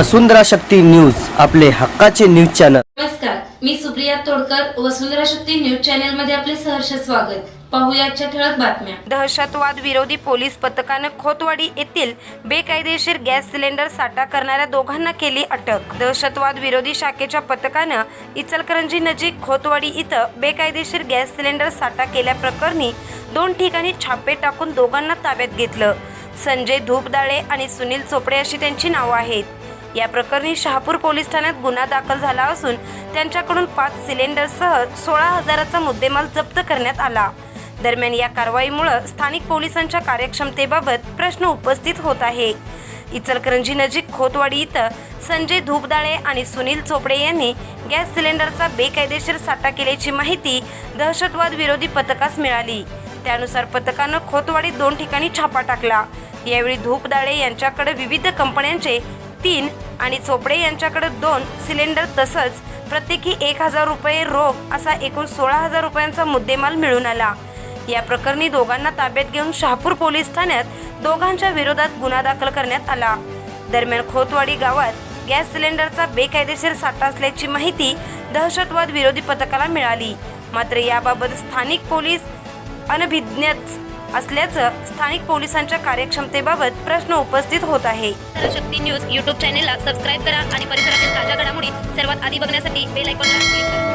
वसुंधरा Shakti news आपले हक्काचे news channel. नमस्कार मी सुप्रिया तोडकर वसुंधरा शक्ती न्यूज चॅनलमध्ये आपले सहर्ष स्वागत. ठळक बातम्या. दहशतवाद विरोधी पोलीस पथकानं खोतवाडी येथील बेकायदेशीर गॅस सिलेंडर साठा करणाऱ्या दोघांना केली अटक. दहशतवाद विरोधी शाखेच्या पथकानं इचलकरंजी नजीक खोतवाडी इथं बेकायदेशीर गॅस सिलेंडर साठा केल्याप्रकरणी दोन ठिकाणी छापे टाकून दोघांना ताब्यात घेतलं. संजय धूपदाळे आणि सुनील चोपडे अशी त्यांची नावं आहेत. या प्रकरणी शहापूर पोलीस ठाण्यात गुन्हा दाखल झाला असून त्यांच्याकडून पाच सिलेंडरसह सोळा हजाराचा मुद्देमाल जप्त करण्यात आला. दरम्यान या कारवाईमुळे स्थानिक पोलिसांच्या कार्यक्षमतेबाबत प्रश्न उपस्थित होत आहे. इचलकरंजी नजीक खोतवाडी इथं संजय धूपदाळे आणि सुनील चोपडे यांनी गॅस सिलेंडरचा बेकायदेशीर साठा केल्याची माहिती दहशतवाद विरोधी पथकास मिळाली. त्यानुसार पथकानं खोतवाडीत दोन ठिकाणी छापा टाकला. यावेळी धूपदाळे यांच्याकडे विविध कंपन्यांचे तीन आणि चोपडे यांच्याकडे दोन सिलेंडर तसंच प्रत्येकी एक हजार रुपये रोख असा एकूण सोळा हजार रुपयांचा मुद्देमाल मिळून आला. या प्रकरणी दोघांना ताब्यात घेऊन शहापूर पोलीस ठाण्यात दोघांच्या विरोधात गुन्हा दाखल करण्यात आला. दरम्यान खोतवाडी गावात गॅस सिलेंडरचा बेकायदेशीर साठा असल्याची माहिती दहशतवाद विरोधी पथकाला मिळाली. मात्र याबाबत स्थानिक पोलीस अनभिज्ञच असल्याचं स्थानिक पोलिसांच्या कार्यक्षमतेबाबत प्रश्न उपस्थित होत आहे. शक्ती न्यूज यूट्यूब चॅनेलला सबस्क्राईब करा आणि परिसरातील ताज्या घडामोडी सर्वात आधी बघण्यासाठी बेल आयकॉनला क्लिक करा.